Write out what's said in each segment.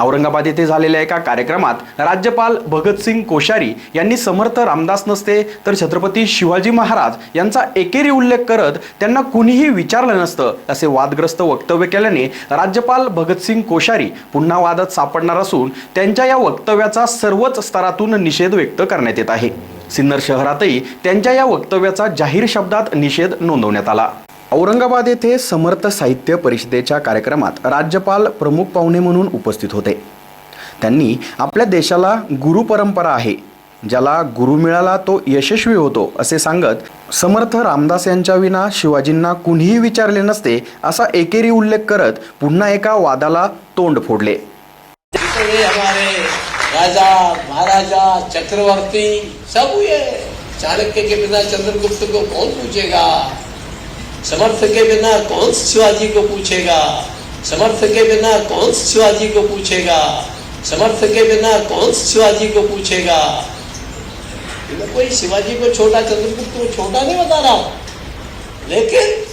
औरंगाबाद येथे झालेल्या एका कार्यक्रमात राज्यपाल भगतसिंग कोश्यारी यांनी समर्थ रामदास नसते तर छत्रपती शिवाजी महाराज यांचा एकेरी उल्लेख करत त्यांना कुणीही विचारलं नसतं असे वादग्रस्त वक्तव्य केल्याने राज्यपाल भगतसिंग कोश्यारी पुन्हा वादात सापडणार असून त्यांच्या या वक्तव्याचा सर्वच स्तरातून निषेध व्यक्त करण्यात येत आहे. सिन्नर शहरातही त्यांच्या या वक्तव्याचा जाहीर शब्दात निषेध नोंदवण्यात आला. औरंगाबाद येथे समर्थ साहित्य परिषदेच्या कार्यक्रमात राज्यपाल प्रमुख पाहुणे म्हणून उपस्थित होते. त्यांनी आपल्या देशाला गुरु परंपरा आहे ज्याला गुरु मिळाला तो यशस्वी होतो असे सांगत समर्थ रामदास यांच्या विना शिवाजींना कुणीही विचारले नसते असा एकेरी उल्लेख करत पुन्हा एका वादाला तोंड फोडले. राजा महाराजा चक्रवर्ती सब हुए चाणक्य के पिता चंद्रगुप्त को कौन पूछेगा? समर्थ के बिना कौन शिवाजी को पूछेगा? समर्थ के बिना कौन शिवाजी को पूछेगा? समर्थ के बिना कौन शिवाजी को पूछेगा? कोई शिवाजी को छोटा चंद्रगुप्त को छोटा नहीं बता रहा। लेकिन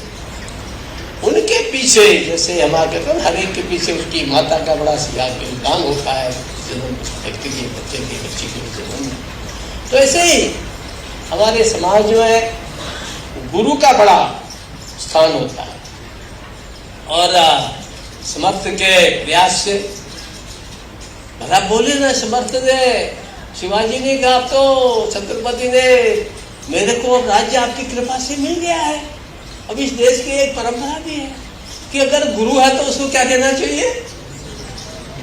उनके पीछे, जैसे हमारे कहते हैं हर एक के पीछे उसकी माता का बड़ा सियार योगदान होता है व्यक्ति के बच्चे के बच्चे के जन्म तो ऐसे ही हमारे समाज में गुरु का बड़ा स्थान होता है। और समर्थ के प्रयास से भला बोले ना, समर्थ ने, शिवाजी ने कहा तो छत्रपति ने, मेरे को राज्य आपकी कृपा से मिल गया है। अब इस देश की एक परंपरा भी है कि अगर गुरु है तो उसको क्या कहना चाहिए?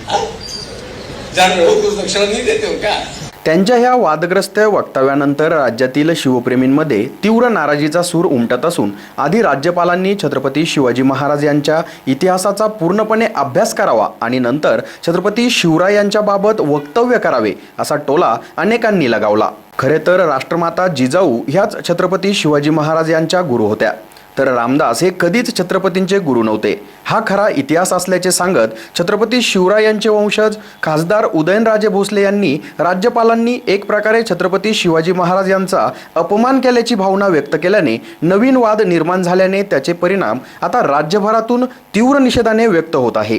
हो? कुछ दक्षिणा नहीं देते हो क्या? त्यांच्या ह्या वादग्रस्त वक्तव्यानंतर राज्यातील शिवप्रेमींमध्ये तीव्र नाराजीचा सूर उमटत असून आधी राज्यपालांनी छत्रपती शिवाजी महाराज यांच्या इतिहासाचा पूर्णपणे अभ्यास करावा आणि नंतर छत्रपती शिवराय यांच्याबाबत वक्तव्य करावे असा टोला अनेकांनी लगावला. खरे तर राष्ट्रमाता जिजाऊ ह्याच छत्रपती शिवाजी महाराज यांच्या गुरु होत्या. तर रामदास हे कधीच छत्रपतींचे गुरु नव्हते. हा खरा इतिहास असल्याचे सांगत छत्रपती शिवराय यांचे वंशज खासदार उदयनराजे भोसले यांनी राज्यपालांनी एक प्रकारे छत्रपती शिवाजी महाराज यांचा अपमान केल्याची भावना व्यक्त केल्याने नवीन वाद निर्माण झाल्याने त्याचे परिणाम आता राज्यभरातून तीव्र निषेधाने व्यक्त होत आहे.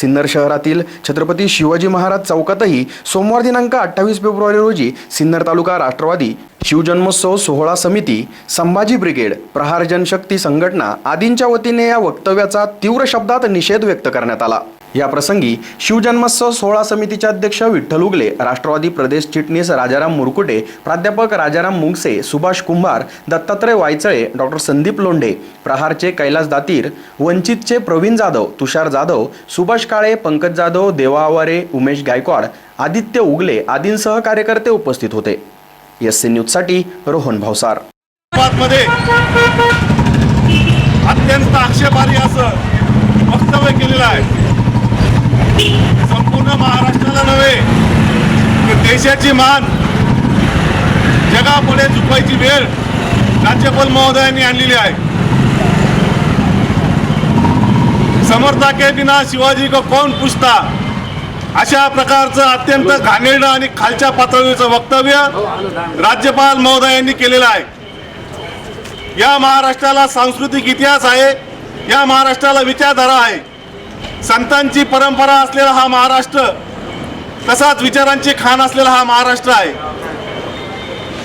सिन्नर शहरातील छत्रपती शिवाजी महाराज चौकातही सोमवार दिनांक अठ्ठावीस फेब्रुवारी रोजी सिन्नर तालुका राष्ट्रवादी शिवजन्मोत्सव सोहळा समिती संभाजी ब्रिगेड प्रहार जनशक्ती संघटना आदींच्या वतीने या वक्तव्याचा तीव्र शब्दात निषेध व्यक्त करण्यात आला. या प्रसंगी शिवजन्मोत्सव सोहळा समितीचे अध्यक्ष विठ्ठल उगले राष्ट्रवादी प्रदेश चिटणीस राजाराम मुरकुटे प्राध्यापक राजाराम मुंगसे सुभाष कुंभार दत्तात्रय वायचळे डॉक्टर संदीप लोंढे प्रहारचे कैलास दातीर वंचितचे प्रवीण जाधव तुषार जाधव सुभाष काळे पंकज जाधव देवा आवारे उमेश गायकवाड आदित्य उगले आदींसह कार्यकर्ते उपस्थित होते. एस सी न्यूजसाठी रोहन भावसार. अत्यंत आक्षेपारी असं वक्तव्य केलेलं आहे. संपूर्ण महाराष्ट्राला नव्हे तर देशाची मान जगापुढे झुकवायची वेळ राज्यपाल महोदयांनी आणलेली आहे. समर्था के बिना शिवाजी को कोण पूछता? अशा प्रकारचं अत्यंत घाणेरडं आणि खालच्या पातळीचं वक्तव्य राज्यपाल महोदयांनी केलेलं आहे. या महाराष्ट्राला सांस्कृतिक इतिहास आहे या महाराष्ट्राला विचारधारा आहे. संतांची परंपरा असलेला हा महाराष्ट्र तसाच विचारांची खाण असलेला हा महाराष्ट्र आहे.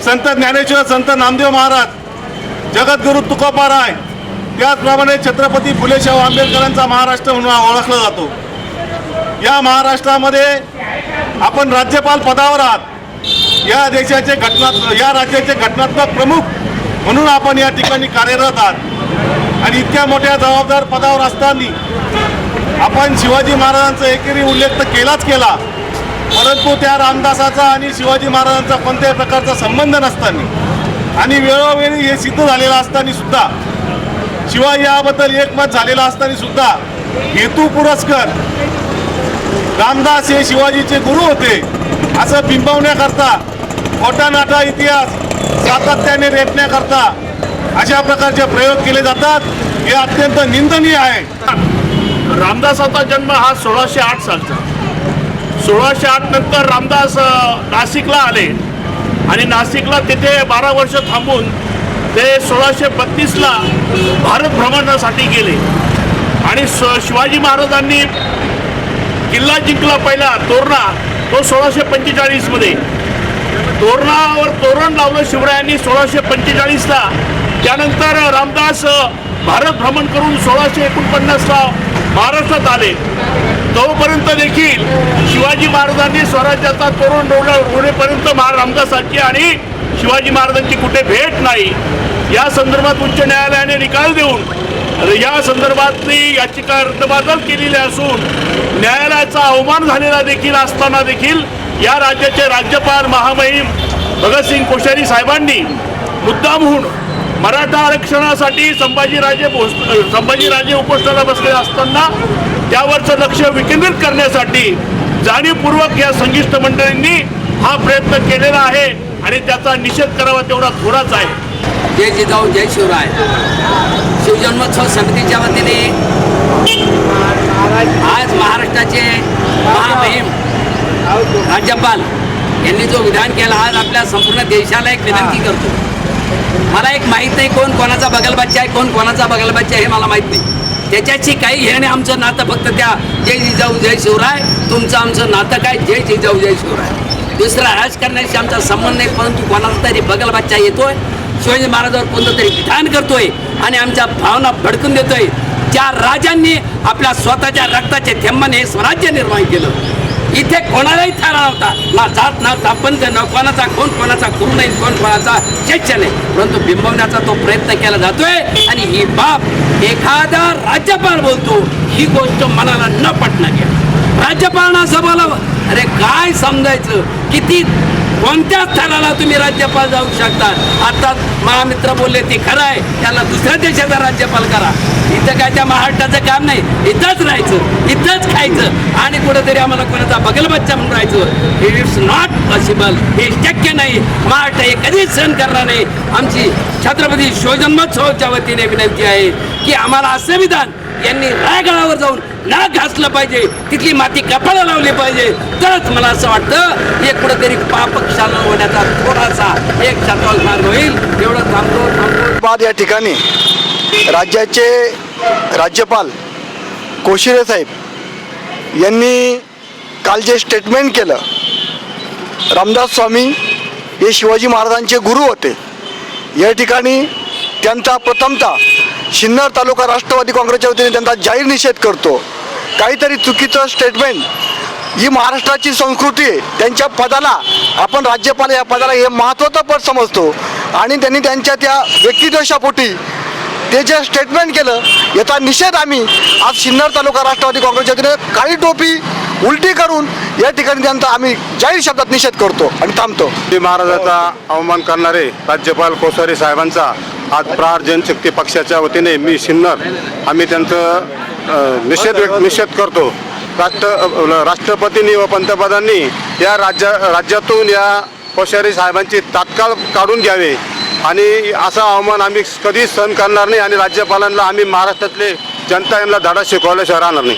संत ज्ञानेश्वर संत नामदेव महाराज जगद्गुरु तुकोबाराय त्याचप्रमाणे छत्रपती फुलेशाहू आंबेडकरांचा महाराष्ट्र म्हणून ओळखला जातो. या महाराष्ट्रामध्ये आपण राज्यपाल पदावर आहात. या देशाचे घटना या राज्याचे घटनात्मक प्रमुख म्हणून आपण या ठिकाणी कार्यरत आहात. आणि इतक्या मोठ्या जबाबदार पदावर असताना आपण शिवाजी महाराजांचा एकेरी उल्लेख तर केलाच केला. परंतु त्या रामदासाचा आणि शिवाजी महाराजांचा कोणत्याही प्रकारचा संबंध नसताना आणि वेळोवेळी हे सिद्ध झालेलं असताना सुद्धा शिवाय याबद्दल एकमत झालेलं असताना सुद्धा हेतू पुरस्कर रामदास हे शिवाजीचे गुरु होते असं बिंबवण्याकरता खोटानाटा इतिहास सातत्याने रेटण्याकरता अशा प्रकारचे प्रयोग केले जातात. हे अत्यंत निंदनीय आहे. रामदासाचा जन्म हा सोळाशे आठ सालचा. सोळाशे आठ नंतर रामदास नाशिकला आले. आणि नाशिकला तिथे बारा वर्ष थांबून ते सोळाशे बत्तीसला भारत भ्रमणासाठी गेले. आणि स शिवाजी महाराजांनी किल्ला जिंकला पहिला तोरणा तो सोळाशे पंचेचाळीसमध्ये. तोरणावर तोरण लावलं शिवरायांनी सोळाशे पंचेचाळीसला. त्यानंतर रामदास भारत भ्रमण करून सोळाशे एकोणपन्नासला महाराष्ट्रात आले. तोपर्यंत देखील शिवाजी महाराजांनी स्वराज्याचा तोरण डोळा होण्यापर्यंत महा रामदासांची आणि शिवाजी महाराजांची कुठे भेट नाही. या संदर्भात उच्च न्यायालयाने निकाल देऊन या संदर्भातली याचिका रद्दबातल केलेली असून न्यायालयाचा अवमान झालेला देखील असताना देखील या राज्याचे राज्यपाल महामहिम भगतसिंग कोश्यारी साहेबांनी मुद्दामहून मराठा आरक्षणासाठी संभाजीराजे भोस- संभाजीराजे उपोषणाला बसले असताना त्यावरचं लक्ष विकेंद्रित करण्यासाठी जाणीवपूर्वक या संघिष्ट मंडळींनी हा प्रयत्न केलेला आहे आणि त्याचा निषेध करावा तेवढा थोडाच आहे. जय जिजाऊ जय शिवराय. शिवजन्मोत्सव समितीच्या वतीने आज महाराष्ट्राचे महामहिम राज्यपाल यांनी जो विधान केला आज आपल्या संपूर्ण देशाला एक विनंती करतो. मला एक माहीत नाही कोण कोणाचा बगलबच्चा आहे कोण कोणाचा बगलबच्चा आहे हे मला माहीत नाही. त्याच्याशी काही घेणे आमचं नातं फक्त त्या जय जिजाऊ जय शिवराय तुमचं आमचं नातं काय? जय जिजाऊ जय शिवराय. दुसरा राजकारणाशी आमचा संबंध नाही परंतु कोणाचा तरी बगलबच्चा येतोय. शिवाजी महाराजांवर कोणतं तरी विधान करतोय आणि आमच्या भावना भडकून देतोय. ज्या राजांनी आपल्या स्वतःच्या रक्ताचे थेंबाने हे स्वराज्य निर्माण केलं. इथे कोणालाही थारा नव्हता ना जात ना पंथ न कोणाचा कोण कोणाचा गुरु नाही कोण कोणाचा शिष्य नाही. परंतु बिंबवण्याचा तो प्रयत्न केला जातोय. आणि ही बाब एखादा राज्यपाल बोलतो ही गोष्ट मनाला न पटणार घ्या. राज्यपालांना असं बोलावं अरे काय समजायचं? किती कोणत्या स्थानाला तुम्ही राज्यपाल जाऊ शकता? आता महामित्र बोलले ते खरं आहे. त्याला दुसऱ्या देशाचा राज्यपाल करा. इथं काय त्या महाराष्ट्राचं काम नाही. इथंच राहायचं. इथंच खायचं. आणि कुठेतरी आम्हाला कोणाचा बगल बच्चा म्हणून राहायचं. इट्स नॉट पॉसिबल हे शक्य नाही. महाराष्ट्र हे कधीच सहन करणार नाही. आमची छत्रपती शिवजन्मोत्सवाच्या वतीने विनंती आहे की आम्हाला असं विधान यांनी रायगडावर जाऊन नाक घासलं पाहिजे. तिथली माती कपाळा लावली पाहिजे. तरच मला असं वाटतं हे कुठेतरी पाप क्षालन होण्याचा थोडासा एक शतवाल मार्ग होईल. एवढं थांबतो थांबतो. बाद या ठिकाणी राज्याचे राज्यपाल कोशिरे साहेब यांनी काल जे स्टेटमेंट केलं रामदास स्वामी हे शिवाजी महाराजांचे गुरु होते. या ठिकाणी त्यांचा प्रथमता सिन्नर तालुका राष्ट्रवादी काँग्रेसच्या वतीने त्यांचा जाहीर निषेध करतो. काहीतरी चुकीचं स्टेटमेंट ही महाराष्ट्राची संस्कृती आहे. त्यांच्या पदाला आपण राज्यपाल या पदाला हे महत्त्वाचं पद समजतो. आणि त्यांनी त्यांच्या त्या व्यक्तिद्वेषापोटी ते जे स्टेटमेंट केलं याचा निषेध आम्ही आज सिन्नर तालुका राष्ट्रवादी काँग्रेसच्या वतीने काळी टोपी उलटी करून या ठिकाणी त्यांचा आम्ही जाहीर शब्दात निषेध करतो आणि थांबतो. ते महाराजाचा अवमान करणारे राज्यपाल कोश्यारी साहेबांचा आज प्रहार जनशक्ती पक्षाच्या वतीने मी सिन्नर आम्ही त्यांचं निषेध निषेध करतो. राष्ट्र राष्ट्रपतींनी व पंतप्रधानांनी या राज्या राज्यातून या कोश्यारी साहेबांची तात्काळ काढून घ्यावे. आणि असा अवमान आम्ही कधीच सहन करणार नाही आणि राज्यपालांना आम्ही महाराष्ट्रातले जनता यांना धडा शिकवल्याशिवाय राहणार नाही.